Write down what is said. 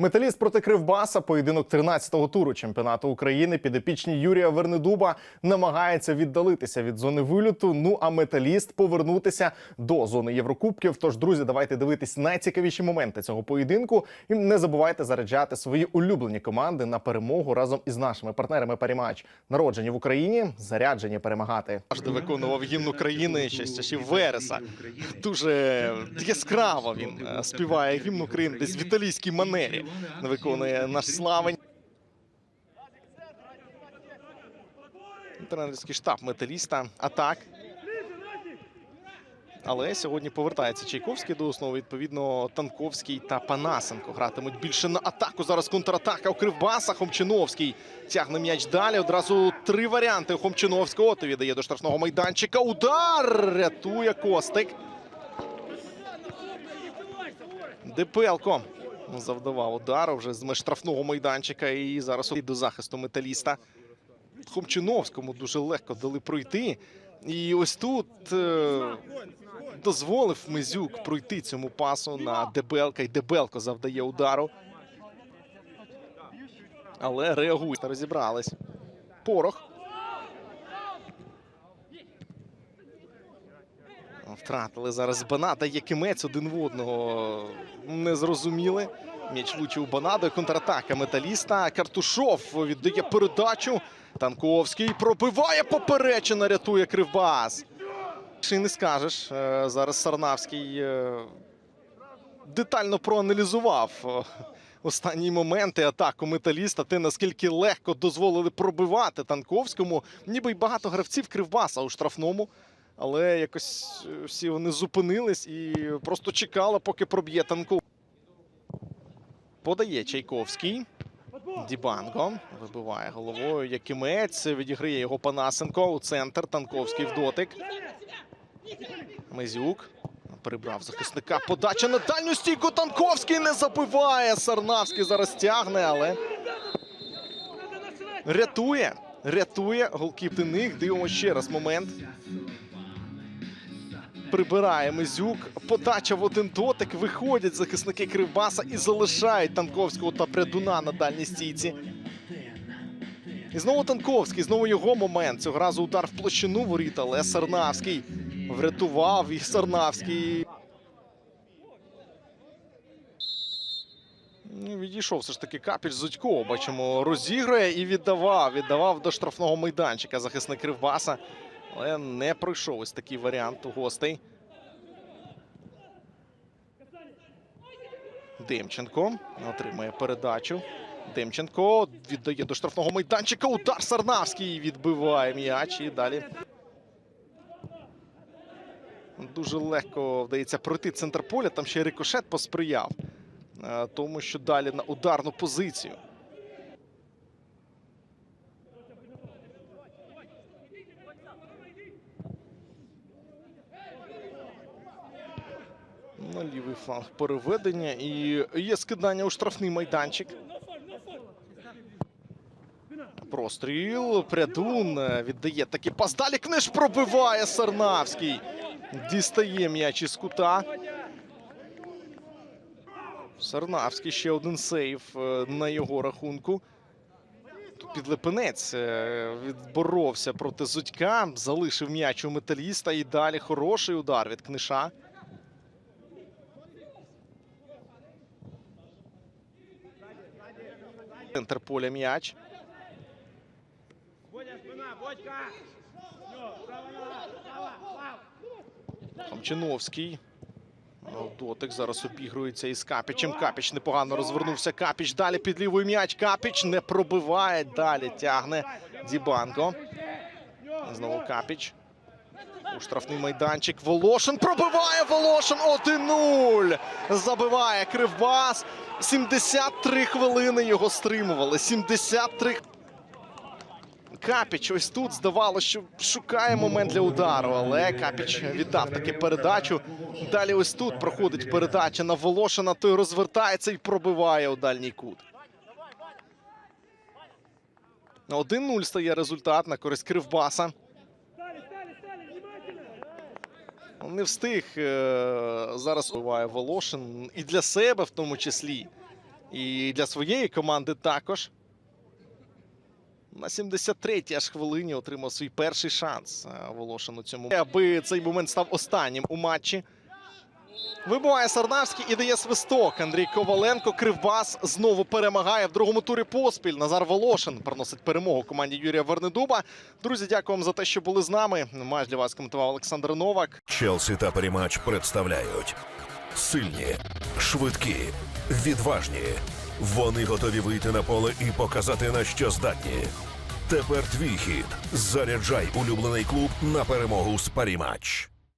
Металіст проти Кривбаса, поєдинок 13-го туру чемпіонату України. Підопічні Юрія Вернедуба намагається віддалитися від зони вильоту. Ну а металіст повернутися до зони Єврокубків. Тож, друзі, давайте дивитись найцікавіші моменти цього поєдинку. І не забувайте заряджати свої улюблені команди на перемогу разом із нашими партнерами Парімач. Народжені в Україні, заряджені перемагати. Завжди виконував гімн України ще з часів Вереса. Дуже яскраво він е, співає гімн України десь в італійській манері. Виконує наш славень. Тренерський штаб металіста. Атак. Але сьогодні повертається Чайковський до основи. Відповідно, Танковський та Панасенко гратимуть більше на атаку. Зараз контратака у Кривбаса. Хомчиновський тягне м'яч далі. Одразу три варіанти у Хомчиновського. То віддає до штрафного майданчика. Удар! Рятує Костик. Депелко завдавав удару вже з штрафного майданчика. І зараз до захисту металіста. Хомчиновському дуже легко дали пройти. І ось тут е, дозволив Мизюк пройти цьому пасу на Дебелка. І Дебелко завдає удару. Але реагують. Розібрались. Порох. Втратили зараз Банада Якимець один в одного. Не зрозуміли. М'яч влучив у Банаду. Контратака металіста. Картушов віддає передачу. Танковський пробиває поперечина, рятує Кривбас. Ще не скажеш. Е, Зараз Сарнавський е, детально проаналізував е, останні моменти атаку металіста. Те наскільки легко дозволили пробивати Танковському. Ніби й багато гравців Кривбаса у штрафному. Але якось е, всі вони зупинились і просто чекали, поки проб'є Танков. Подає Чайковський. Дібанго вибиває головою. Якимець відіграє його Панасенко у центр. Танковський в дотик. Мезюк прибрав захисника. Подача на дальню стійку. Танковський не забиває. Сарнавський зараз тягне, але рятує. Рятує голкіп них. Дивимося ще раз момент. Прибирає Мизюк. Подача в один дотик. Виходять захисники Кривбаса і залишають Танковського та Прядуна на дальній стійці. І знову Танковський, знову його момент. Цього разу удар в площину воріт, але Сарнавський врятував і Сарнавський. Ну, Відійшов все ж таки капіч Зудько. Бачимо, розігрує і віддавав. Віддавав до штрафного майданчика захисник Кривбаса. Але не пройшов ось такий варіант у гостей. Демченко отримує передачу. Демченко віддає до штрафного майданчика. Удар Сарнавський відбиває м'яч і далі. Дуже легко вдається пройти центр поля. Там ще й рикошет посприяв. е, Тому що далі на ударну позицію. На лівий переведення і є скидання у штрафний майданчик. Простріл. Прядун е, віддає такий пас. Далі книж пробиває Сарнавський. Дістає м'яч із кута. Сарнавський ще один сейв е, на його рахунку. Тут Підлепенець е, відборовся проти Зудька, залишив м'яч у металіста і далі хороший удар від книша. Центр поля м'яч. Хамчиновський. Дотик зараз обігрується із Капічем. Капіч непогано розвернувся. Капіч далі під лівий м'яч. Капіч не пробиває. Далі тягне Дібанко. Знову Капіч. У штрафний майданчик. Волошин пробиває Волошин 1-0. Забиває Кривбас. 73 хвилини його стримували. 73 Капіч ось тут здавалося, що шукає момент для удару, але Капіч віддав таки передачу. Далі ось тут проходить передача на Волошина. Той розвертається і пробиває у дальній кут. 1-0 стає результат на користь Кривбаса. Не встиг е, зараз буває Волошин і для себе в тому числі І для своєї команди також. На 73-й аж хвилині отримав свій перший шанс е, Волошин у цьому. Аби цей момент став останнім у матчі. Вибиває Сарнавський і дає свисток. Андрій Коваленко. Кривбас знову перемагає в другому турі поспіль. Назар Волошин приносить перемогу команді Юрія Вернедуба. Друзі, дякую вам за те, що були з нами. Матч для вас коментував Олександр Новак. Челсі та Перемач представляють сильні, швидкі, відважні. Вони готові вийти на поле і показати на що здатні. Тепер твій хід. Заряджай улюблений клуб на перемогу з Парімач.